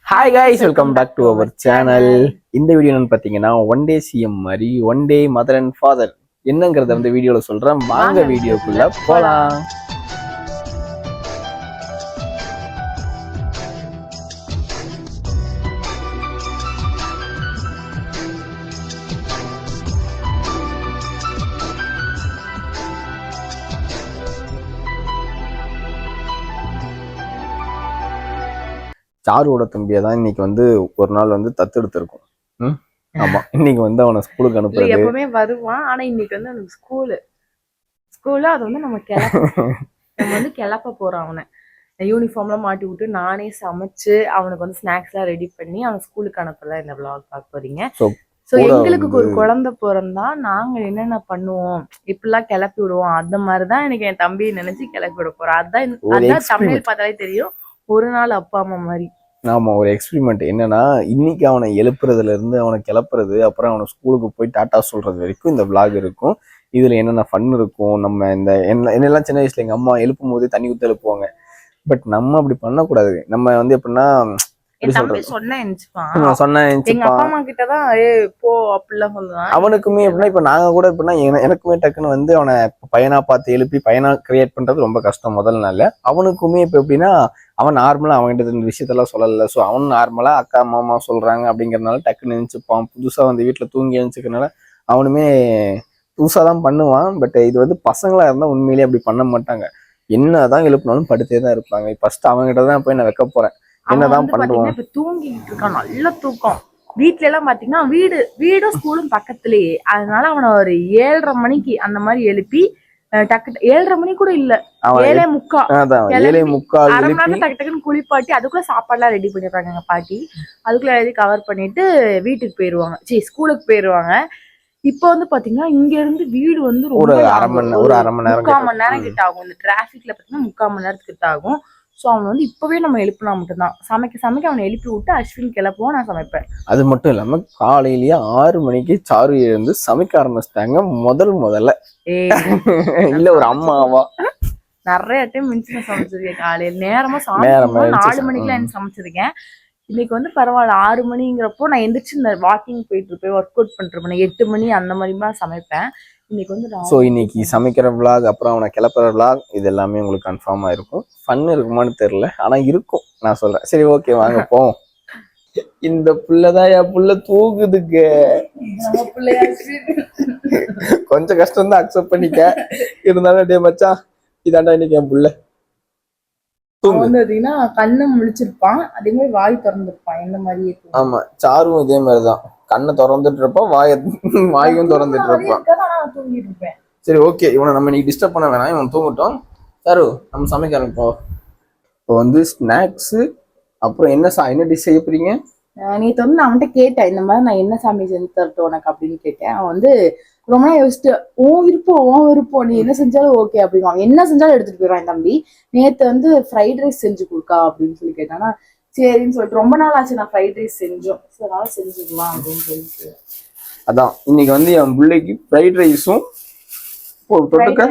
Hi guys. Welcome back to our channel இந்த video என்னன்னு பார்த்தீங்கன்னா ஒன் டே சிஎம் மாதிரி one day mother and father என்னங்கிறத வந்து வீடியோல சொல்றேன். வாங்க வீடியோக்குள்ள போலாம். சாருவோட தம்பியை தான் இன்னைக்கு வந்து ஒரு நாள் வந்து தத்தெடுத்திருக்கும். ம்? ஆமா. இன்னைக்கு வந்து அவனை ஸ்கூலுக்கு அனுப்புறது. எப்பவுமே வருவான். ஆனா இன்னைக்கு வந்து அவனுக்கு ஸ்கூலு. ஸ்கூல்ல அது வந்து நம்ம கிளப்ப நம்ம வந்து கிளப்ப போறோம் அவனை. யூனிஃபார்ம்லாம் மாட்டி விட்டு நானே சமைச்சு அவனுக்கு வந்து ஸ்நாக்ஸ் எல்லாம் ரெடி பண்ணி அவன் ஸ்கூலுக்கு அனுப்பலாம் இந்த vlog பார்க்க போறீங்க. கூட எங்களுக்கு ஒரு குழந்தை பிறந்தா நாங்க என்னென்ன பண்ணுவோம்? இப்படிலாம் கிளப்பி விடுவோம். அந்த மாதிரிதான் எனக்கு என் தம்பி நினைச்சு கிளப்பி விட போறோம். அதான் அதான். தமிழ் பார்த்தாலே தெரியும். ஒரு நாள் அப்பா அம்மா மாதிரி. ஆமா ஒரு எக்ஸ்பிரிமெண்ட் என்னன்னா இன்னைக்கு அவனை எழுப்புறதுல இருந்து அவனை கிளப்புறது அப்புறம் அவனை ஸ்கூலுக்கு போய் டாட்டா சொல்றது வரைக்கும் இந்த விளாக் இருக்கும். இதுல என்னென்ன ஃபன் இருக்கும் நம்ம இந்த என்ன என்னெல்லாம் சின்ன வயசுல எங்க அம்மா எழுப்பும் போது தண்ணி ஊத்தி எழுப்புவாங்க. பட் நம்ம அப்படி பண்ணக்கூடாது. நம்ம வந்து எப்படின்னா அவனுக்குமே எப்படின்னா இப்ப நாங்க கூட எப்படின்னா என- எனக்குமே டக்குன்னு வந்து அவனை பையனா பார்த்து எழுப்பி பையனா கிரியேட் பண்றது ரொம்ப கஷ்டம் முதல் நாள்ல. அவனுக்குமே இப்ப எப்படின்னா அவன் நார்மலா அவன்கிட்ட இந்த விஷயத்தெல்லாம் சொல்லல. சோ அவன் நார்மலா அக்கா மாமா சொல்றாங்க அப்படிங்கறதுனால டக்குன்னு நினைச்சுப்பான் புதுசா வந்து வீட்டுல தூங்கி எழுந்துக்கிறனால அவனுமே புதுசா தான் பண்ணுவான். பட் இது வந்து பசங்களா இருந்தா உண்மையிலேயே அப்படி பண்ண மாட்டாங்க. என்னதான் எழுப்பினாலும் படுத்தே தான் இருப்பாங்க. ஃபர்ஸ்ட் அவன்கிட்ட தான் போய் நான் வைக்க போறேன். அவன் என்னதான் பாத்தீங்கன்னா இப்ப தூங்கிட்டு இருக்கான். நல்ல தூக்கம். வீட்ல எல்லாம் பாத்தீங்கன்னா வீடு வீடும் ஸ்கூலும் பக்கத்துலயே. அதனால அவனை ஒரு ஏழரை மணிக்கு அந்த மாதிரி எழுப்பி டக்கு ஏழரை மணி கூட இல்ல. ஏழே முக்கா. ஏழை முக்கால் அரை மணி நேரம் டக்கு டக்குன்னு குளிப்பாட்டி அதுக்குள்ள சாப்பாடுலாம் ரெடி பண்ணிடுறாங்க எங்க பாட்டி. அதுக்குள்ள எழுதி கவர் பண்ணிட்டு வீட்டுக்கு போயிருவாங்க. சரி ஸ்கூலுக்கு போயிருவாங்க. இப்போ வந்து பாத்தீங்கன்னா இங்க இருந்து வீடு வந்து ரொம்ப ஒரு. அரை மணி ஒரு அரை மணி நேரம் முக்கால். மணி நேரம். கிட்ட ஆகும். இந்த டிராபிக்ல பாத்தீங்கன்னா முக்கால் மணி நேரத்துக்கு கிட்ட ஆகும். சோ அவன் வந்து இப்பவே நம்ம எழுப்பினா மட்டும்தான். சமைக்க சமைக்க அவனை எழுப்பி விட்டு அஸ்வின் கிளப்புவோம் நான் சமைப்பேன். அது மட்டும் இல்லாம காலையிலேயே ஆறு மணிக்கு சாரு எழுந்து சமைக்க ஆரம்பிச்சிட்டாங்க முதல் முதல்ல. இல்ல ஒரு அம்மாவா? நிறைய டைம் மின்சி நான் சமைச்சிருக்கேன் காலையில. நேரமா சாப்பிட்டு நாலு மணிக்கெல்லாம். எனக்கு சமைச்சிருக்கேன். இன்னைக்கு வந்து பரவாயில்ல ஆறு மணிங்கிறப்போ நான் எந்திரிச்சு இந்த வாக்கிங் போயிட்டு இருப்பேன் ஒர்க் அவுட் பண்ணிருப்பேன் எட்டு மணி அந்த மாதிரி சமைப்பேன். சோ இன்னைக்கு சமைக்கிற vlog அப்புறம் அவனை கிளப்புற vlog இது எல்லாமே உங்களுக்கு கன்ஃபார்மா இருக்கும் ஃபன் இருக்குமான்னு தெரியல ஆனா இருக்கும் நான் சொல்றேன். சரி ஓகே வாங்க போவோம். இந்த புள்ளதான் என் புள்ள தூங்குதுங்க. கொஞ்சம் கஷ்டம் தான் அக்செப்ட் பண்ணிக்க. இருந்தாலும் டே மச்சான் இதாண்டா இன்னைக்கு என் புள்ள. அவன் வந்து பாத்தீங்கன்னா கண்ணை முழிச்சிருப்பான் அதே மாதிரி வாய் திறந்திருப்பான் இந்த மாதிரியே தூங்கும். ஆமா சாரும் இதே மாதிரிதான் கண்ணை திறந்துட்டு இருப்பான் வாய வாயும் திறந்துட்டு இருப்பான் மாதிரியே இருக்காது, ஆனா நான் தூங்கிட்டு இருப்பேன் சரி ஓகே இவனை நம்ம இன்னைக்கு டிஸ்டர்ப் பண்ண வேணாம் இவன் தூங்கட்டும் சாரு நம்ம சமைக்க ஆரம்பிப்போம் இப்போ வந்து ஸ்நாக்ஸு அப்புறம் என்ன சா என்ன டிஷ் செய்ய போறீங்க அஹ் நேத்து வந்து நான் அவன்கிட்ட கேட்டேன் இந்த மாதிரி நான் என்ன சாமி செஞ்சு தரட்டும் உனக்கு அப்படின்னு கேட்டேன் அவன் வந்து ரொம்ப நாள் யோசிச்சுட்டு உன் விருப்பம் உன் விருப்பம் நீ என்ன செஞ்சாலும் ஓகே அப்படிங்குவான் என்ன செஞ்சாலும் எடுத்துட்டு போயிடுவான் என் தம்பி. நேத்து வந்து ஃப்ரைட் ரைஸ் செஞ்சு கொடுக்கா அப்படின்னு சொல்லி கேட்டானா. சரின்னு சொல்லிட்டு ரொம்ப நாள் ஆச்சு நான் ஃப்ரைட் ரைஸ் செஞ்சோம். சரி அதனால செஞ்சுக்கலாம் அப்படின்னு சொல்லிட்டு. அதான். இன்னைக்கு வந்து என் பிள்ளைக்கு ஃப்ரைட் ரைஸும் தொட்டுக்க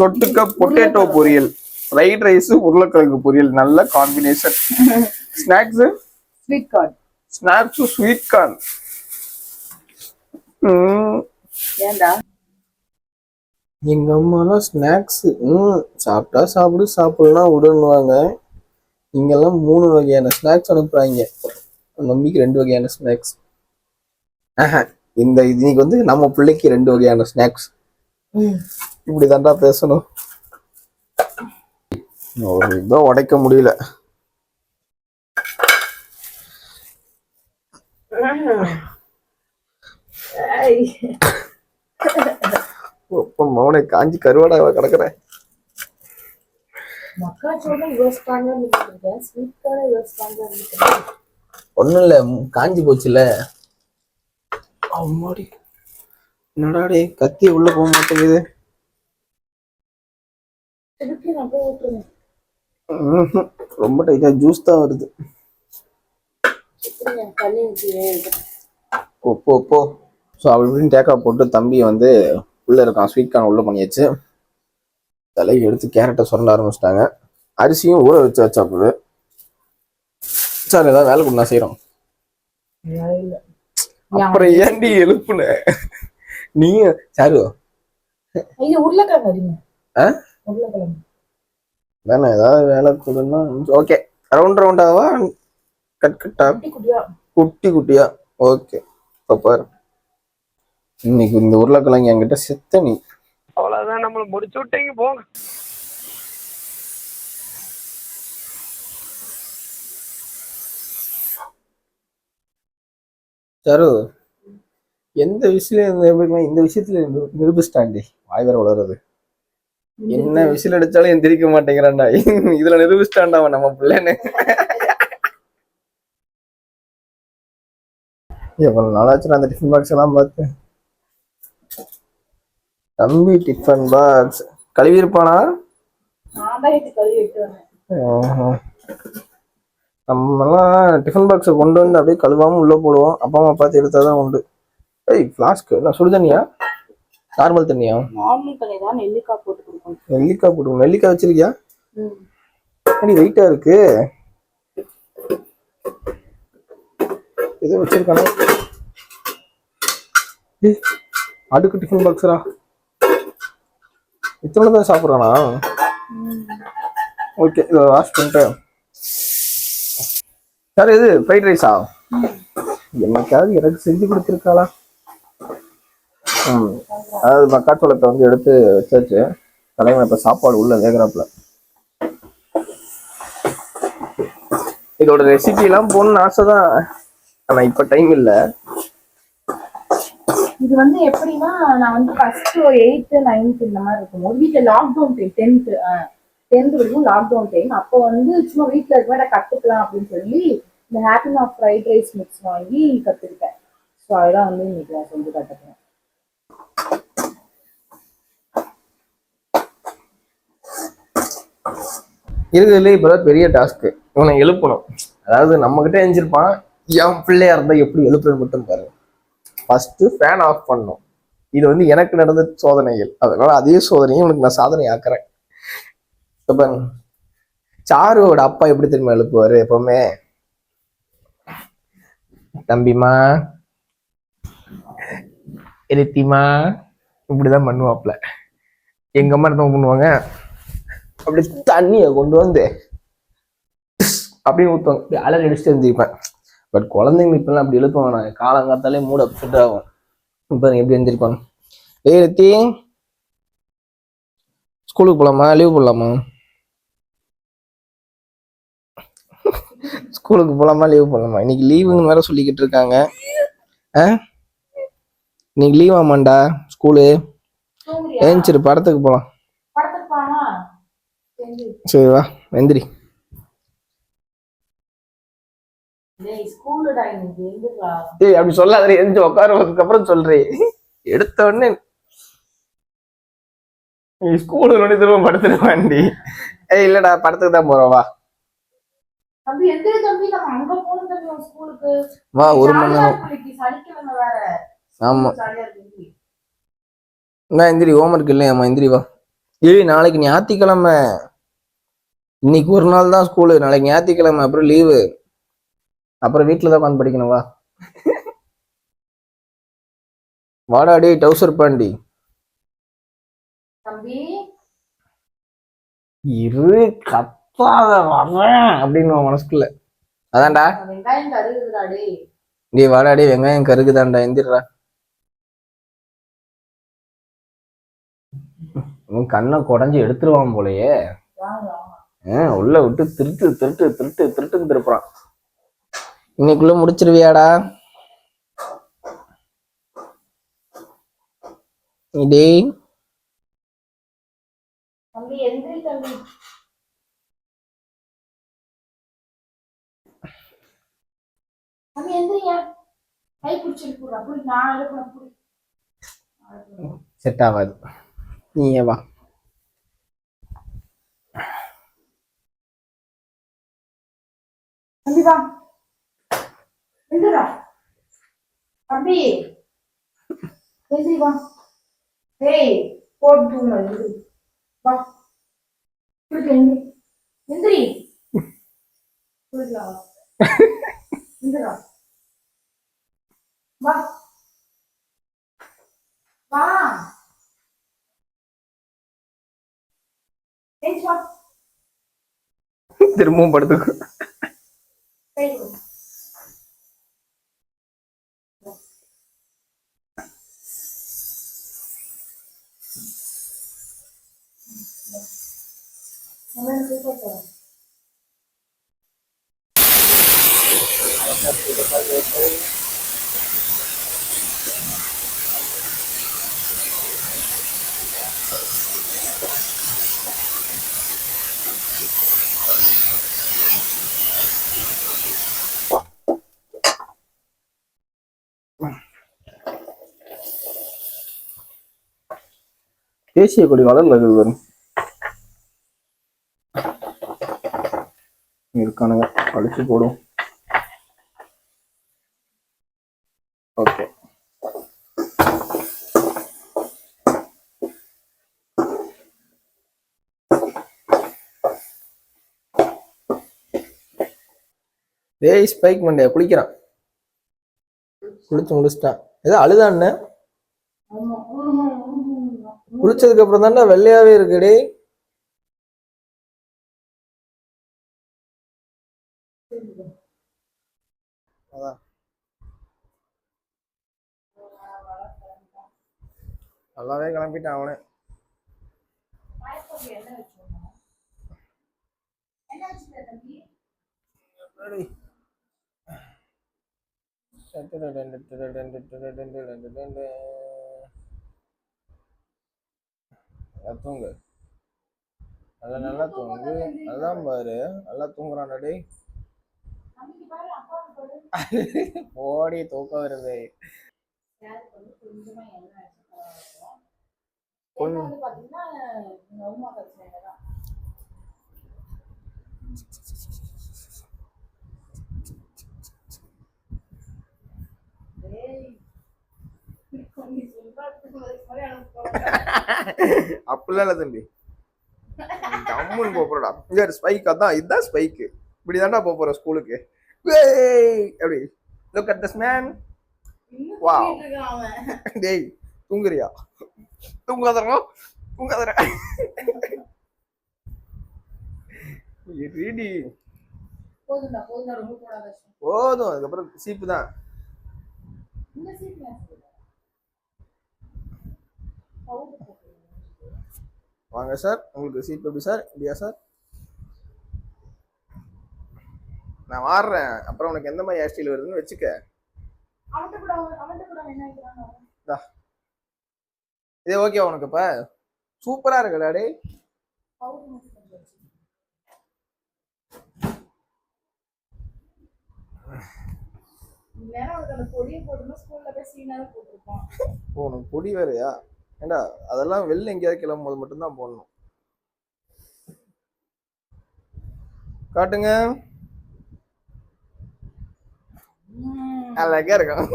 தொட்டுக்க பொட்டேட்டோ பொரியல். ஃப்ரைட் ரைஸ் உருளைக்கிழங்கு பொரியல். நல்ல combination snacks sweet corn snacks sweet corn ஏன்டா? எங்க அம்மாலாம் ஸ்நாக்ஸ் ம் சாப்பிட்டா சாப்பிடு சாப்பிடலாம் விடுன்னுவாங்க. இங்கெல்லாம் மூணு வகையான ஸ்நாக்ஸ் அனுப்புறாங்க. மம்மிக்கு ரெண்டு வகையான ஸ்நாக்ஸ் இந்த இன்னைக்கு வந்து நம்ம பிள்ளைக்கு ரெண்டு வகையான ஸ்நாக்ஸ் இப்படி தாண்டா பேசணும். ஒரு இதோ உடைக்க முடியல இப்போ மௌனை காஞ்சி கருவாடாவா கிடக்குறேன் மக்காச்சோளம் இவ்வளவு ஸ்ட்ராங்கா இருந்துருக்கேன் ஸ்வீட் கார்ன் இவ்வளவு ஸ்ட்ராங்கா இருந்துருக்கேன் ஒன்றும் இல்லை காஞ்சி போச்சுல அம்மாடி என்னடா டேய் கத்தி உள்ள போக மாட்டேங்குது. ரொம்ப டைட்டா ஜூஸ் தான் வருது. போ போ ஸோ அப்படி இப்படின்னு டேக்கா போட்டு தம்பி வந்து உள்ள இருக்கான் ஸ்வீட் கார்ன் உள்ள பண்ணியாச்சு. தலையை எடுத்து கேரட்டை சுரண்ட ஆரம்பிச்சிட்டாங்க. அரிசியும் ஊற வச்சு வச்சாப்புது சார் ஏதாவது வேலை கொடுத்தா செய்யறோம் இல்ல அப்புறம் ஏன்டி எழுப்புன? நீங்க சாரு. வேணா ஏதாவது வேலை கொடுன்னா ஓகே ரவுண்ட் ரவுண்டாவா கட் கட்டா குட்டி குட்டியா? குட்டி குட்டியா? ஓகே பாரு. இன்னைக்கு இந்த உருளைக்கிழங்கு என்கிட்ட செத்த நீ. அவ்வளவுதான் நம்மள முடிச்சு விட்டீங்க போங்க. சாரு எந்த விஷயம் இந்த விஷயத்துல நிரு- நிரூபிச்சிட்டாண்டி வாய் வேற வளருது என்ன விசில் அடிச்சாலும் எந்திரிக்க மாட்டேங்கிறான்டா. இதுல நிரூபிச்சிட்டான்டா அவன் நம்ம பிள்ளைன்னு. எவ்வளவு நாளாச்சு அந்த டிஃபன் பாக்ஸ் எல்லாம் பார்த்து. தம்பி டிஃபன் பாக்ஸ் கழுவி இருப்பானா நான் தான் நம்மலாம் டிஃபன் பாக்ஸை கொண்டு வந்து அப்படியே கழுவாம உள்ள போடுவோம். அப்பா அம்மா பார்த்து எடுத்தாதான் உண்டு. ஏய் ஃப்ளாஸ்க்கு என்ன சுடு தண்ணியா? நார்மல் தண்ணியா? நார்மல் தண்ணி தான். நெல்லிக்காய் போட்டு கொடுக்கணும். நெல்லிக்காய் போட்டு நெல்லிக்காய் வச்சிருக்கியா? ம். எப்படி வெயிட்டா இருக்கு. ஏதோ வச்சிருக்கானே? அடுக்கு டிஃபன் பாக்ஸரா இத்தனை தான் சாப்பிட்றானா? ஓகே இதை வாஷ் பண்ணிட்டேன் சார் இது ஃப்ரைட் ரைஸா என்னைக்காவது எனக்கு செஞ்சு கொடுத்துருக்காளா? ம். அதாவது மக்காச்சோளத்தை வந்து எடுத்து வச்சாச்சு. தலைவன் இப்போ சாப்பாடு உள்ள வேகிறாப்புல இதோட ரெசிபி எல்லாம் போகணும்னு ஆசை தான் ஆனால் இப்போ டைம் இல்லை. இது வந்து எப்படின்னா நான் வந்து ஃபர்ஸ்ட் எயித்து நைன்த் இந்த மாதிரி இருக்கும். ஒரு வீட்டில் லாக்டவுன் டைம் டென்த்து டென்த் வரைக்கும் லாக்டவுன் டைம் அப்போ வந்து சும்மா வீட்டில் இருக்க மாதிரி கற்றுக்கலாம் அப்படின்னு சொல்லி இந்த ஹாப்பி ஆஃப் ஃப்ரைட் ரைஸ் மிக்ஸ் வாங்கி கற்றுக்கிட்டேன் ஸோ அதெல்லாம் வந்து இன்னைக்கு நான் செஞ்சு கற்றுக்கிறேன் இருக்கிறதுலே இப்போதான் பெரிய டாஸ்க்கு இவனை எழுப்பணும். அதாவது நம்மக்கிட்ட கிட்ட எஞ்சிருப்பான் என் பிள்ளையா இருந்தால் எப்படி எழுப்புறது மட்டும் பாருங்க. ஃபஸ்ட்டு ஃபேன் ஆஃப் பண்ணும். இது வந்து எனக்கு நடந்த சோதனைகள். அதனால அதே சோதனையும் உனக்கு நான் சாதனை ஆக்குறேன் இப்ப சாருவோட அப்பா எப்படி தெரியுமா எழுப்புவாரு எப்பவுமே? தம்பிமா எரித்திமா இப்படிதான் பண்ணுவாப்ல. எங்க அம்மா என்ன பண்ணுவாங்க? அப்படி தண்ணியை கொண்டு வந்து அப்படின்னு ஊற்றுவாங்க இப்படி அலறி அடிச்சுட்டு எழுந்திருப்பேன் பட் குழந்தைங்க இப்பெல்லாம் அப்படி எழுப்புவாங்க. நான் காலங்காத்தாலே மூட அப்செட் ஆகும். இப்போ எப்படி எழுந்திருப்பாங்க. ரத்தி. ஸ்கூலுக்கு போகலாமா லீவ் போடலாமா ஸ்கூலுக்கு போகலாமா லீவ் போடலாமா இன்னைக்கு லீவுன்னு வேற சொல்லிக்கிட்டு இருக்காங்க. ஆ? இன்னைக்கு லீவ் ஆமாண்டா ஸ்கூலு. ஏஞ்சிரு படத்துக்கு போகலாம் சரி வா எந்திரி டேய் ஸ்கூலுடா இன்னைக்கு எந்துடா ஏய் அப்படி சொல்லாத எந்திரிச்சு உட்காருவதுக்கு அப்புறம் சொல்றேன் எடுத்த உடனே நீ ஸ்கூலுக்கு நோண்டி திரும்ப படுத்துருவாண்டி ஏய் இல்லடா படத்துக்கு தான் போறோம் வா. தம்பி எந்திரி தம்பி நம்ம அங்க போகணும் தம்பி உன் ஸ்கூலுக்கு வா ஒரு மணி நேரம். ஆமா. நான் எந்திரி ஹோம்ஒர்க் இல்லையாம்மா எந்திரி வா. ஏய் நாளைக்கு ஞாயிற்றுக்கிழமை. இன்னைக்கு ஒரு நாள் தான் ஸ்கூலு நாளைக்கு ஞாயிற்றுக்கிழமை அப்புறம் லீவு அப்புறம் வீட்டில் தான் உட்காந்து படிக்கணும் வா. வாடா டேய் டவுசர் பாண்டி. இரு கத்தாத வர்றேன் அப்படின்னு மனசுக்குள்ள. அதான்டா. வெங்காயம் கருகுதுடா டேய். டேய் வாடா டேய் வெங்காயம் கருகுதான்டா எந்திரா உன் கண்ணை குடஞ்சி எடுத்துருவான் போலயே. உள்ள விட்டு திருட்டு திருட்டு திருட்டு திருட்டுன்னு திருப்புறான். இன்னைக்குள்ள முடிச்சிருவியாடா? டேய். தம்பி எந்திரி தம்பி. தம்பி எந்திரியா? கை பிடிச்சிருக்கு அப்படி நான் எழுப்பணும் அப்படி செட் ஆகாது. நீயே வா. தம்பி வா. எந்திரா தம்பி எந்திரி வா டேய் போட்டு எந்திரி வா குளிக்க எந்திரி எந்திரி குளிக்கலாம் வா. இங்க வா. வா ஏய் திரும்பவும் படுத்துக்கும் சரி வா. அவன் சூப்பர் சார் தேசிய கொடி கலர்ல இருக்குது பாருங்க இருக்கானுங்க. அழிச்சு போடும். ஓகே டேய் ஸ்பைக் மண்டே குளிக்கிறான். குளிச்சு முடிச்சிட்டான். ஏதோ அழுதான்னு குளிச்சதுக்கு அப்புறம் தானே வெள்ளையாவே இருக்குடே நல்லாவே கிளம்பிட்டான் அவனே. தூங்கு நல்லா நல்லா தூங்கு அதான் பாரு நல்லா தூங்குறான் பாரு ஓடி தூக்கம் வருது அப்படிலாம் இல்லை தம்பி. ஜம்முன்னு போக போறடா. இங்க ஸ்பைக் அதான் இதுதான் ஸ்பைக்கு இப்படி போக போற ஸ்கூலுக்கு. அப்படி. லுக் அட் திஸ் மேன் அவன். டேய் தூங்குறியா? தூங்காதரா தூங்காதரா ரீடி போதும் அதுக்கப்புறம் சீப்பு தான். வாங்க சார் உங்களுக்கு சீப் எப்படி சார்? இப்படியா சார்? நான் மாறுறேன் அப்புறம் உனக்கு எந்த மாதிரி ஹேர் ஸ்டைல் வருதுன்னு வச்சுக்க. அவன்கிட்ட கூட அவன் அவன்கிட்ட கூட என்ன இதே ஓகே உனக்கு இப்ப? சூப்பரா போட்டிருப்பான். ஓ உனக்கு பொடி வேறயா? ஏண்டா அதெல்லாம் வெளில எங்கேயாவது கிளம்பும் போது மட்டும்தான் போடணும். காட்டுங்க. அழகா இருக்கும்.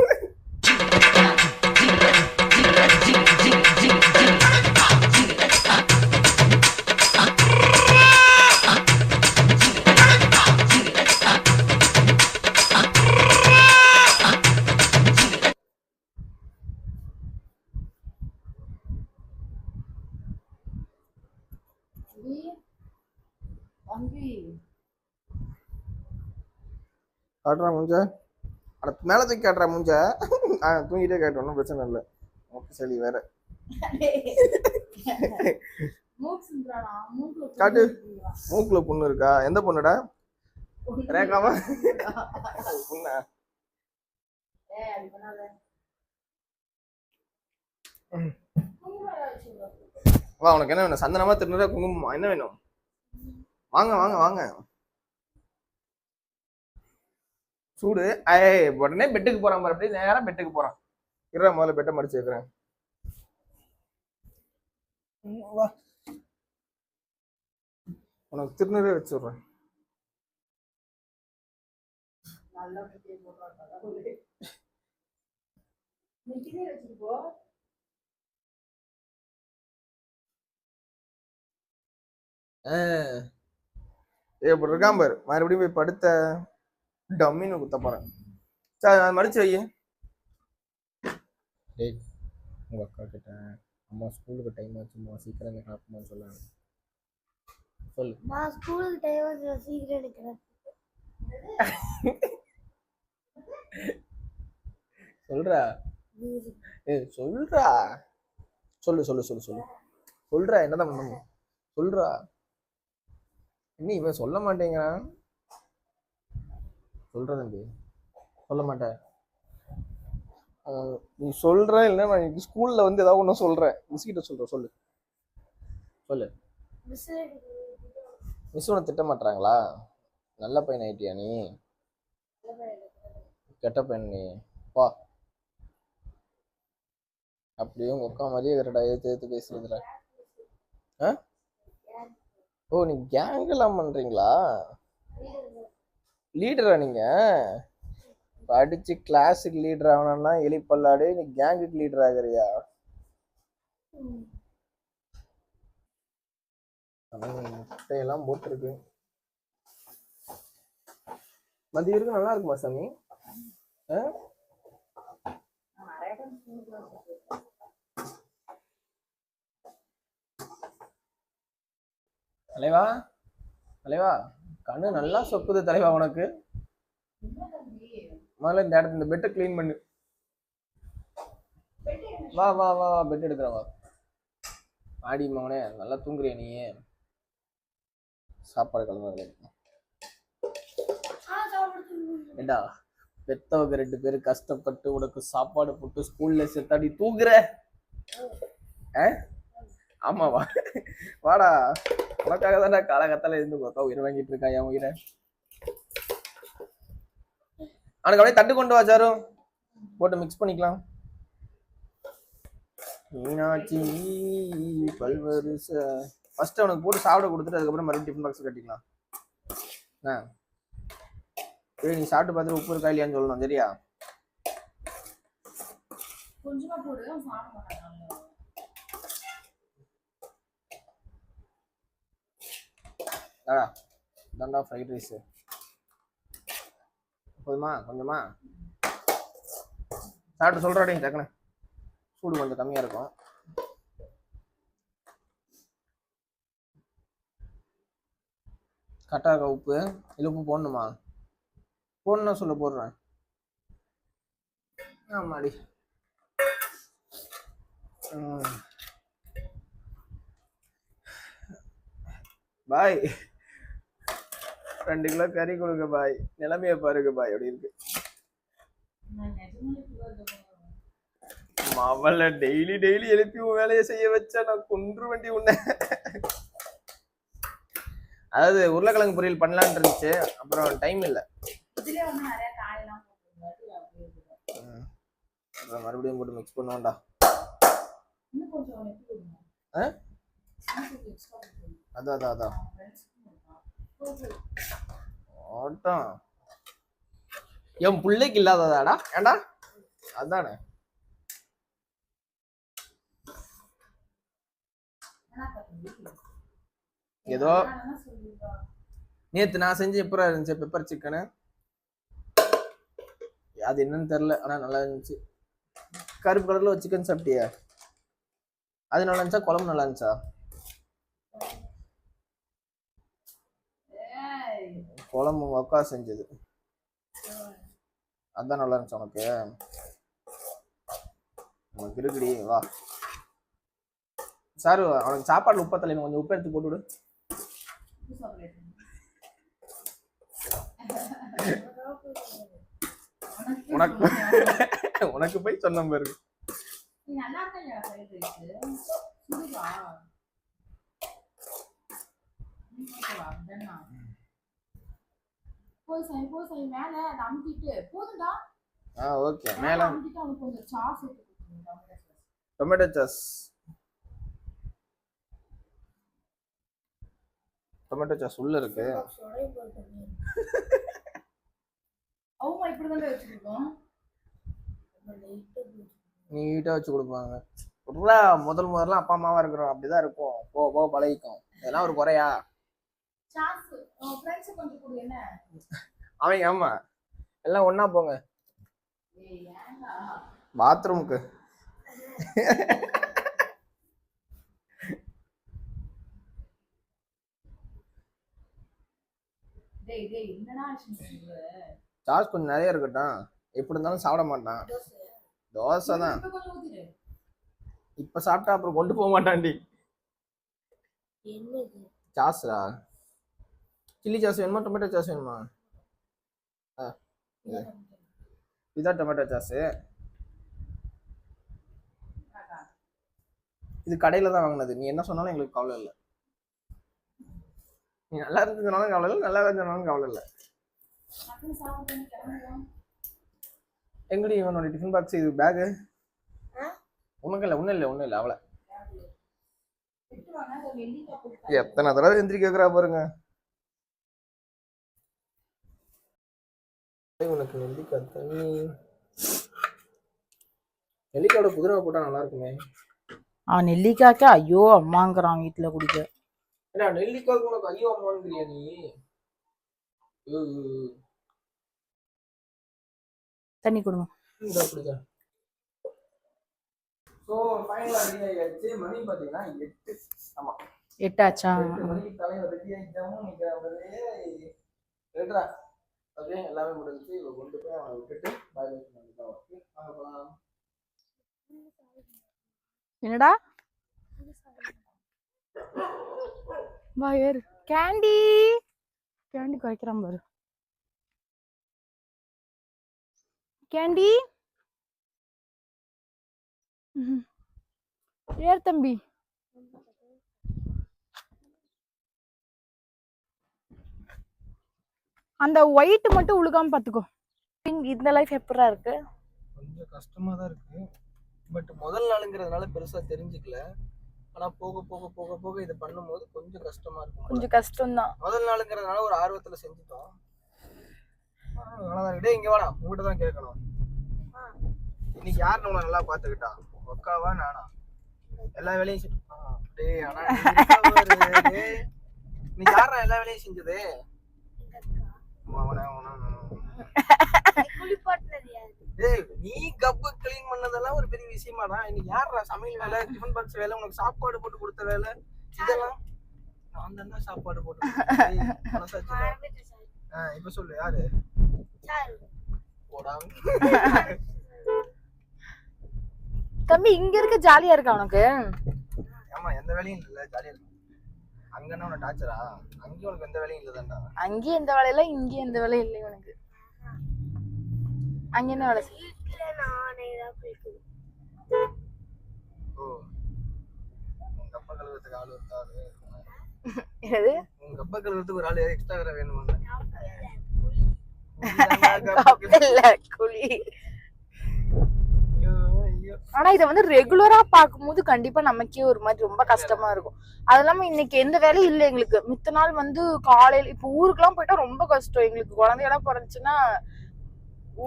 காட்டுறா முஞ்ச. அட மேல தூக்கி காட்டுறா முஞ்ச. ஆ தூங்கிட்டே காட்டு ஒன்றும் பிரச்சனை இல்லை. ஓகே சரி வேற. காட்டு. மூக்குல புண்ணு இருக்கா? எந்த பொண்ணுடா? ரேகாவா? புண்ணா. வா உனக்கு என்ன வேணும்? சந்தனமா திருநூறா குங்குமமா? என்ன வேணும்? வாங்க வாங்க வாங்க. சூடு. ஐய் உடனே பெட்டுக்கு போறான் பாரு அப்படியே நேரா பெட்டுக்கு போறான். இருடா முதல்ல பெட்டை மடிச்சு வைக்கிறேன். உனக்கு திருநூறே வச்சு விட்றேன். நல்லா குட்டியை போடுறான் கடவுளே. நீ கிட்டே வச்சுட்டு போ. ஏ இப்படி இருக்கான் பாரு. மறுபடியும் போய் படுத்த. டம்மின்னு குத்த போறேன். சரி நான் மடிச்சு வை. டேய் உங்க அக்கா கிட்ட அம்மா ஸ்கூலுக்கு டைம் ஆச்சுமா சீக்கிரம் இந்த கிளப்புமான்னு சொல்ல. சொல்லு நான் ஸ்கூல் டைம் சீக்கிரம் எடுக்கிறேன் சொல்றா. ஏய் சொல்றா. சொல்லு சொல்லு சொல்லு சொல்லு. சொல்றா என்னதான் பண்ணணும்? சொல்றா. இன்னும் இவன் சொல்ல மாட்டேங்கிறான்? சொல்ற தம்பி சொல்ல மாட்டேன். நீ சொல்கிற இல்லைன்னா நான் ஸ்கூலில் வந்து ஏதாவது ஒன்று சொல்கிறேன் மிஸ்கிட்ட சொல்கிறேன் சொல்லு. சொல்லு. மிஸ் மிஸ் உன்னை திட்ட மாட்டாங்களா நல்ல பையன் ஆயிட்டியா நீ? கெட்ட பையன் நீ. வா. அப்படியே உங்க அக்கா மாதிரியே கரெக்டா ஏற்று பேசுறதுல. ஆ? ஓ நீ கேங்கெல்லாம் பண்ணுறீங்களா லீடரா நீங்க? படிச்சு கிளாஸுக்கு லீடர் ஆகணும்னா எலிப்பல்லாடு நீ கேங்குக்கு லீடர் ஆகுறியா? முட்டையெல்லாம் போட்டிருக்கு. மதிய வரைக்கும் நல்லா இருக்குமா சாமி? ஆ? தலைவா தலைவா கண்ணு நல்லா சொக்குது தலைவா உனக்கு. முதல்ல இந்த இடத்துல இந்த பெட்டை க்ளீன் பண்ணு. வா வா வா வா பெட் எடுக்கிறேன் வா. ஆடி மகனே நல்லா தூங்குறிய நீ? சாப்பாடு கலந்து ஏண்டா பெத்தவங்க ரெண்டு பேரும் கஷ்டப்பட்டு உனக்கு சாப்பாடு போட்டு ஸ்கூல்ல சேர்த்தாடி தூங்குற? ஆ? ஆமாவா? வாடா. உனக்காக தான்டா காலகத்தால இருந்து உங்க அக்கா உயிர் வாங்கிட்டு இருக்கா என் உயிரை அவனுக்கு அப்படியே தட்டு கொண்டு வா போட்டு மிக்ஸ் பண்ணிக்கலாம். மீனாட்சி பல்வரிச. ஃபர்ஸ்ட் அவனுக்கு போட்டு சாப்பிட கொடுத்துட்டு அதுக்கப்புறம் மறுபடியும் டிஃபன் பாக்ஸ் கட்டிக்கலாம். ஆ சரி நீ சாப்பிட்டு பார்த்துட்டு உப்பு இருக்கா இல்லையான்னு சொல்லணும் சரியா? கொஞ்சமா போடு அவன் சாப்பிட மாட்டான் தாடா தாண்டா ஃப்ரைட் ரைஸு போதுமா? கொஞ்சமா? சாப்பிட்டு சொல்கிறாடே டக்குனு சூடு கொஞ்சம் கம்மியாக இருக்கும். கரெக்டாக இருக்கா உப்பு இல்லை உப்பு போடணுமா? போடணும் சொல்ல போடுறேன். ஆமாடி. பாய். ரெண்டு கிலோ கறி கொடுங்க பாய். நிலைமைய பாருங்க பாய் அப்படி இருக்கு. அவளை டெய்லி டெய்லி எழுப்பி உன் வேலையை செய்ய வச்சா நான் கொன்று வண்டி உன்னை. அதாவது உருளைக்கிழங்கு பொரியல் பண்ணலான்னு இருந்துச்சு அப்புறம் டைம் இல்லை. மறுபடியும் போட்டு மிக்ஸ் பண்ணுவோம்டா. அதான் அதான் அதான். ஆட்டம் ஓட்டம் என் பிள்ளைக்கு இல்லாததாடா. ஏண்டா? அதானே. ஏதோ. நேத்து நான் செஞ்ச எப்பரா இருந்துச்சு? பெப்பர் சிக்கனு அது என்னன்னு தெரியல. ஆனா நல்லா இருந்துச்சு. கருப்பு கலர்ல ஒரு சிக்கன் சாப்பிட்டியா. அது நல்லா இருந்துச்சா? குழம்பு நல்லா இருந்துச்சா? குழம்பு மக்கா செஞ்சது. அதான் நல்லா இருந்துச்சு உனக்கு. உனக்கு இருக்குடி வா. சாரு அவனுக்கு சாப்பாடு உப்பை தலைமை கொஞ்சம் உப்பு எடுத்து போட்டு விடு உனக்கு உனக்கு போய் சொன்ன பாரு. நல்லா இருக்கையா fried rice? சுடுதா? நீ கேட்கவா? அப்படின்னா. போய் சாய் போய் சாய் மேல போதும்டா. ஆ ஓகே. மேல அவனுக்கு கொஞ்சம் சாஸ் கொடுத்துருங்க டொமேட்டோ சாஸ். Tomato sauce. உள்ள இருக்கு. அவங்க இப்படிதான் வச்சிருக்கோம். நீட்டா வச்சு கொடுப்பாங்க. முதல் முதல்ல அப்பா அம்மாவா இருக்கிறோம். அப்படிதான் இருக்கும். போக போக பழகிக்கும். இதெல்லாம் ஒரு குறையா சாஸ் ஃப்ரெண்ட்ஸ் கொஞ்சம் கொடு என்ன அவன் ஆமா. எல்லாம் ஒண்ணா போங்க. பாத்ரூமுக்கு. சார்ஜ் கொஞ்சம் நிறைய இருக்கட்டும். எப்படி இருந்தாலும் சாப்பிட மாட்டான். தோசை. தான். இப்ப சாப்பிட்டா அப்புறம் கொண்டு போக மாட்டான்டி. என்னது? சாஸா சில்லி சாஸ் வேணுமா டொமேட்டோ சாஸ் வேணுமா? ஆ இது. இதான் டொமேட்டோ சாஸு. இது கடையில தான் வாங்கினது. நீ என்ன சொன்னாலும் எங்களுக்கு கவலை இல்லை. நீ நல்லா இருந்து சொன்னாலும் கவலை இல்லை நல்லா இருந்து சொன்னாலும் கவலை இல்லை. எங்கடி இவனோட டிஃபன் பாக்ஸ் இது பேகு உனக்கு இல்லை ஒன்றும் இல்லை ஒன்றும் இல்லை அவளை எத்தனை தடவை எந்திரி கேட்குறா பாருங்க. உனக்கு நெல்லிக்காய் தண்ணி நெல்லிக்காயோட புதிரை போட்டா நல்லா இருக்குமே அவன் நெல்லிக்காய்க்கு ஐயோ அம்மாங்கிறான் வீட்டுல குடிக்க ஏடா நெல்லிக்காய்க்கு உனக்கு ஐயோ அம்மாங்கிறியா நீ தண்ணி கொடுங்க இந்தா குடிக்க ஸோ ஃபைனலாக ரெடி ஆகியாச்சு மணி பார்த்தீங்கன்னா எட்டு ஆமாம் எட்டாச்சா எட்டு மணிக்கு தலைவர் ரெடி நிற்கிறாங்க ஓகே எல்லாமே முடிஞ்சு இவ கொண்டு போய் அவனை விட்டுட்டு பாய் தான் ஓகே வாங்க போகலாம் என்னடா? வா ஏறு. கேண்டி கேண்டி குறைக்கிறான் பாரு. கேண்டி ஏர் தம்பி. அந்த ஒயிட் மட்டும் உழுகாம பாத்துக்கோ. இந்த லைஃப் எப்படா இருக்கு? கொஞ்சம் கஷ்டமா தான் இருக்கு. பட் முதல் நாளுங்கிறதுனால பெருசா தெரிஞ்சுக்கல. ஆனா போக போக போக போக இது பண்ணும்போது கொஞ்சம் கஷ்டமா இருக்கும் கொஞ்சம் கஷ்டம்தான். முதல் நாளுங்கிறதுனால ஒரு ஆர்வத்துல செஞ்சுட்டோம். டேய் இங்க வாடா. உங்ககிட்ட தான் கேட்கணும். இன்னைக்கு யார் நம்மள நல்லா பாத்துக்கிட்டா? ஒக்காவா நானா? எல்லா வேலையும் டேய் ஆனா நீ யாரா எல்லா வேலையும் செஞ்சது அவனா, அவனா, அவனா. குளிப்பாட்டினது யாரு டேய் நீ கப்பு க்ளீன் பண்ணதெல்லாம் ஒரு பெரிய விஷயமாடா. இன்னைக்கு யாரா சமையல் வேலை டிஃபன் பாக்ஸ் வேலை உனக்கு சாப்பாடு போட்டு கொடுத்த வேலை? இதெல்லாம் நான் தானே சாப்பாடு போட்டு இப்ப சொல்லு யாரு? தம்பி இங்க இருக்க ஜாலியா இருக்கா உனக்கு? ஆமா எந்த வேலையும் இல்ல ஜாலியா இருக்கும் அங்கன்னா உனக்கு டார்ச்சரா அங்கேயும் உனக்கு எந்த வேலையும் இல்லதான்டா. அங்கேயும் எந்த வேலையில இங்கேயும் எந்த வேலையும் இல்லை உனக்கு. அங்க என்ன வேலை செய்ய நானே தான் குளிக்கணும் ஓ உங்க அப்பா கழுவுறதுக்கு ஆள் ஒருத்தாரு என்னது? உங்க அப்பா கழுவுறதுக்கு ஒரு ஆள் எக்ஸ்ட்ரா வேற வேணுமா இல்ல குழி. ஆனா இத வந்து ரெகுலரா பாக்கும்போது கண்டிப்பா நமக்கே ஒரு மாதிரி ரொம்ப கஷ்டமா இருக்கும். அது இல்லாம இன்னைக்கு எந்த வேலையும் இல்ல எங்களுக்கு. மித்த நாள் வந்து காலையில இப்ப ஊருக்கெல்லாம் போயிட்டா ரொம்ப கஷ்டம். எங்களுக்கு குழந்தையெல்லாம் பிறந்துச்சுன்னா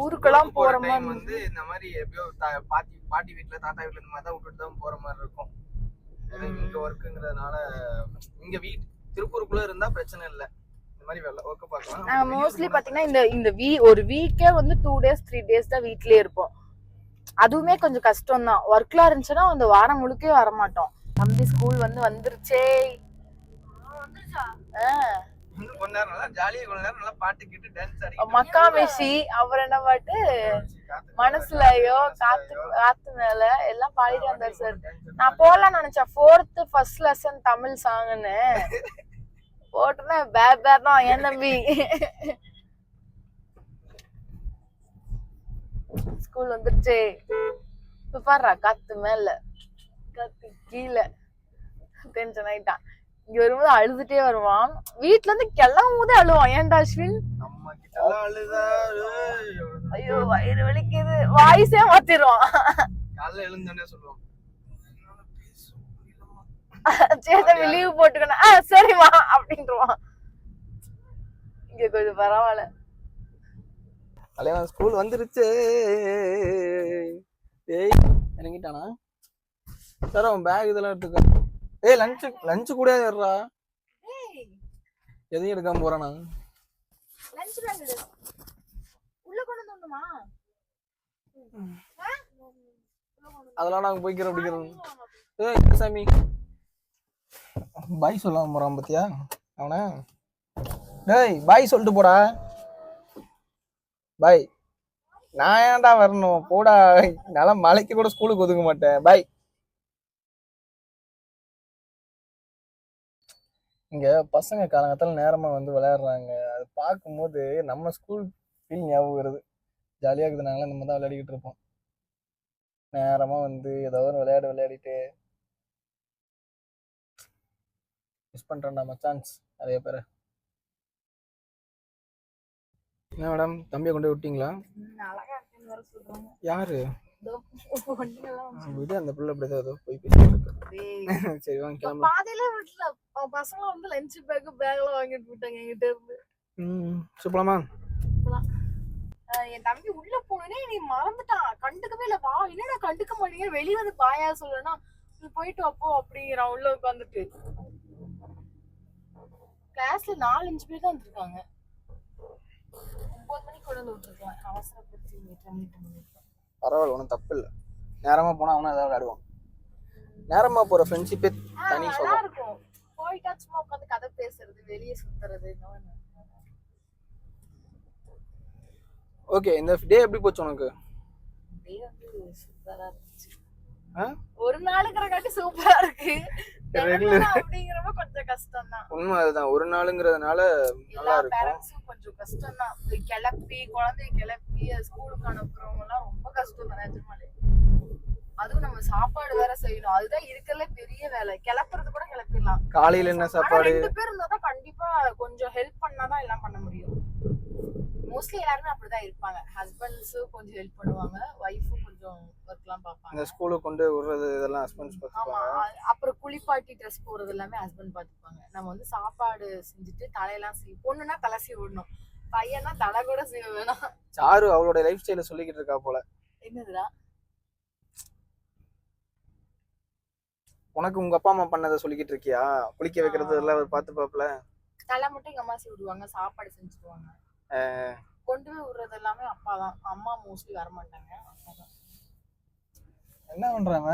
ஊருக்கெல்லாம் போற மாதிரி வந்து இந்த மாதிரி எப்படியோ தா- பாட்டி பாட்டி வீட்ல தாத்தா வீட்ல இந்த மாதிரி தான் விட்டுட்டு தான் போற மாதிரி இருக்கும். இங்க ஒர்க்குங்கிறதுனால இங்க வீட் திருப்பூருக்குள்ள இருந்தா பிரச்சனை இல்ல. மோஸ்ட்லி பாத்தீங்கன்னா இந்த இந்த வீ ஒரு வீக்கே வந்து டூ டேஸ் த்ரீ டேஸ் தான் வீட்லயே இருப்போம். அதுவுமே கொஞ்சம் கஷ்டம் தான் ஒர்க்லாம் இருந்துச்சுன்னா அந்த வாரம் முழுக்கே வர மாட்டோம் தம்பி ஸ்கூல் வந்து வந்துருச்சே. மக்கா மெஷி அப்புறம் என்ன பாட்டு? மனசுலயோ காத்து காத்து மேல எல்லாம் பாடிட்டு வந்தாரு சார். நான் போலாம்னு நினைச்சேன். ஃபோர்த் ஃபர்ஸ்ட் லெசன் தமிழ் சாங்னு போட்டுனா பே பே தான். ஏன் தம்பி? ஸ்கூல் வந்துருச்சு. இப்ப பாடுறா காத்து மேல. காத்து கீழே. டென்ஷன் ஆயிட்டான். இங்க வரும்போது அழுதுட்டே வருவான். வீட்ல இருந்து கிளம்பும் போதே அழுவான். ஏன்டா அஸ்வின். ஐயோ வயிறு வலிக்குது. வாய்ஸே மாத்திடுவான். தம்பி லீவ் போட்டுக்கணும். சரிம்மா அப்படின்ட்டுருவான் இங்க கொஞ்சம் பரவாயில்ல. தலைவன் ஸ்கூல் வந்துருச்சு. ஏய் இறங்கிட்டானா? சார் அவன் பேக் இதெல்லாம் எடுத்துக்க. ஏய் லஞ்சு லஞ்சு கூட ஏறா எதையும் எடுக்காம போறானா? அதெல்லாம் நாங்க போய்க்கிறோம் அப்படிக்கிறோம் ஏய் சாமி. பாய் சொல்லாம போறான் பாத்தியா? அவன? டேய் பாய் சொல்லிட்டு போடா. பாய் நான் ஏன்டா வரணும்? போடா. நல்லா மலைக்கு கூட ஸ்கூலுக்கு ஒதுக்க மாட்டேன். பாய் இங்க பசங்க காலங்கத்தில் நேரமா வந்து விளையாடுறாங்க. அது பார்க்கும்போது நம்ம ஸ்கூல் ஃபீல் ஞாபகம் வருது. ஜாலியாக இருக்குது. நாங்களாம் நம்ம தான் விளையாடிக்கிட்டு இருப்போம். நேரமா வந்து ஏதோ ஒரு விளையாடு விளையாடிட்டு. மிஸ் பண்றேன்டா மச்சான்ஸ் நிறைய பேரை. என்ன மேடம்? தம்பியை கொண்டு விட்டீங்களா? யாரு? விடு அந்த பிள்ளை அப்படிதான் ஏதோ போய் பேசிட்டு. சரி வாங்க கிளம்பலாம். பாதியில விட்டுல பசங்க வந்து லஞ்ச் பேக் பேக்ல வாங்கிட்டு போயிட்டாங்க என்கிட்ட இருந்து. ம் சுப்பலாமா என் தம்பி உள்ள போனே நீ மறந்துட்டான். கண்டுக்கவே இல்ல. வா என்னடா கண்டுக்க மாட்டீங்க? வெளிய வந்து பாயா சொல்லனா நீ போயிட்டு அப்போ அப்படிங்கிறான் உள்ள உட்காந்துட்டு கிளாஸ்ல நாலஞ்சு பேர் தான் வந்திருக்காங்க. மணிக்கு கொண்டு வந்து விட்டுருக்கலாம் அவசரப்படுத்தி. பரவாயில்ல ஒன்றும் தப்பு இல்லை. நேரமா போனா அவனும் ஏதாவது விளையாடுவான். நேரமா போற ஃப்ரெண்ட்ஷிப்பே தனி சுகம். இருக்கும். போயிட்டா சும்மா உட்காந்து கதை பேசுறது வெளியே சுத்துறது ஓகே இந்த டே எப்படி போச்சு உனக்கு? அப்படியே வந்து சூப்பரா இருந்துச்சு? ஒரு நாளுங்கிற காட்டி சூப்பரா இருக்கு. அப்படிங்கிறப்ப கொஞ்சம் கஷ்டம் தான் உண்மை அதுதான். ஒரு நாளுங்கிறதுனால நல்லா இருக்கும். கஷ்டம் தான் கிளப்பி குழந்தைய கிளப்பி ஸ்கூலுக்கு அனுப்புறவங்க எல்லாம் ரொம்ப கஷ்டம் தான் நிஜமாலே அதுவும் நம்ம சாப்பாடு வேற செய்யணும். அதுதான் இருக்கறதுல பெரிய வேலை. கிளப்புறது கூட கிளப்பிடலாம். காலையில என்ன சாப்பாடு? ரெண்டு பேர் இருந்தா தான் கண்டிப்பா கொஞ்சம் ஹெல்ப் பண்ணாதான் எல்லாம் பண்ண முடியும். மோஸ்ட்லி எல்லாருமே அப்படிதான் இருப்பாங்க. ஹஸ்பண்ட்ஸும் கொஞ்சம் ஹெல்ப் பண்ணுவாங்க. ஒய்ஃபும் கொஞ்சம் ஒர்க்லாம் பார்ப்பாங்க. இந்த ஸ்கூலுக்கு கொண்டு விடுறது இதெல்லாம் ஹஸ்பண்ட்ஸ் பார்த்துப்பாங்க. அப்புறம் குளிப்பாட்டி ட்ரெஸ் போறது எல்லாமே ஹஸ்பண்ட் பாத்துப்பாங்க நம்ம வந்து சாப்பாடு செஞ்சுட்டு தலையெல்லாம் சீ பொண்ணுனா தலை சீ விடணும் பையனா தலை கூட சீவ வேணாம். சாரு அவளோட லைஃப் ஸ்டைல சொல்லிக்கிட்டு இருக்கா போல. என்னதுடா? உனக்கு உங்க அப்பா அம்மா பண்ணதை சொல்லிக்கிட்டு இருக்கியா? குளிக்க வைக்கிறது எல்லாம் அவர் பார்த்து பாப்பல தலை மட்டும் எங்க அம்மா விடுவாங்க சாப்பாடு செஞ்சுடுவாங்க. கொண்டு போய் விடுறது எல்லாமே அப்பா தான் அம்மா மோஸ்ட்லி வர மாட்டாங்க அப்பா தான் என்ன பண்றாங்க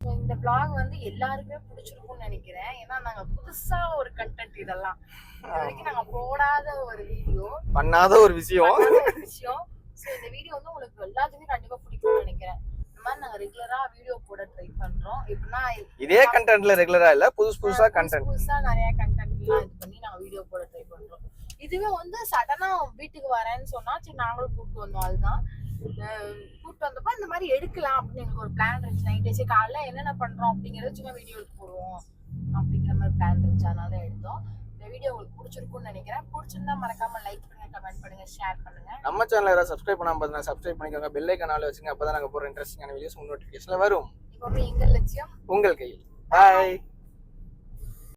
இந்த vlog வந்து எல்லாருக்குமே பிடிச்சிருக்கும்னு நினைக்கிறேன். ஏன்னா நாங்க புதுசா ஒரு கண்டென்ட் இதெல்லாம். இது வரைக்கும் நாங்க போடாத ஒரு வீடியோ பண்ணாத ஒரு விஷயம். விஷயம். ஸோ இந்த வீடியோ வந்து உங்களுக்கு எல்லாத்துக்குமே கண்டிப்பா பிடிக்கும்னு நினைக்கிறேன். இந்த மாதிரி நாங்க ரெகுலரா வீடியோ போட ட்ரை பண்றோம். எப்படின்னா இதே கண்டென்ட்ல ரெகுலரா இல்ல புதுசு புதுசா கண்டென்ட் புதுசா நிறைய கண்டென்ட் எல்லாம் இது பண்ணி நாங்க வீடியோ போட ட்ரை பண்றோம். இதுவே வந்து சடனா வீட்டுக்கு வரேன்னு சொன்னா சரி நாங்களும் கூப்பிட்டு வந்தோம் அதுதான். கூப்பிட்டு வந்தப்ப இந்த மாதிரி எடுக்கலாம் அப்படின்னு எங்களுக்கு ஒரு பிளான் இருந்துச்சு. நைட் வச்சு காலைல என்னென்ன பண்றோம் அப்படிங்கறத சும்மா வீடியோ எடுத்து போடுவோம் அப்படிங்கிற மாதிரி பிளான் இருந்துச்சு. அதனால எடுத்தோம். இந்த வீடியோ உங்களுக்கு பிடிச்சிருக்கும்னு நினைக்கிறேன். பிடிச்சிருந்தா மறக்காம லைக் பண்ணுங்க கமெண்ட் பண்ணுங்க ஷேர் பண்ணுங்க. நம்ம சேனல் யாராவது சப்ஸ்கிரைப் பண்ணாம பார்த்தா சப்ஸ்கிரைப் பண்ணிக்கோங்க. பெல் ஐக்கனால வச்சுங்க. அப்பதான் நாங்க போற இன்ட்ரெஸ்டிங்கான வீடியோஸ் உங்க நோட்டிஃபிகேஷன்ல வரும். இப்போ எங்க லட்சியம். உங்கள் கையில். பாய்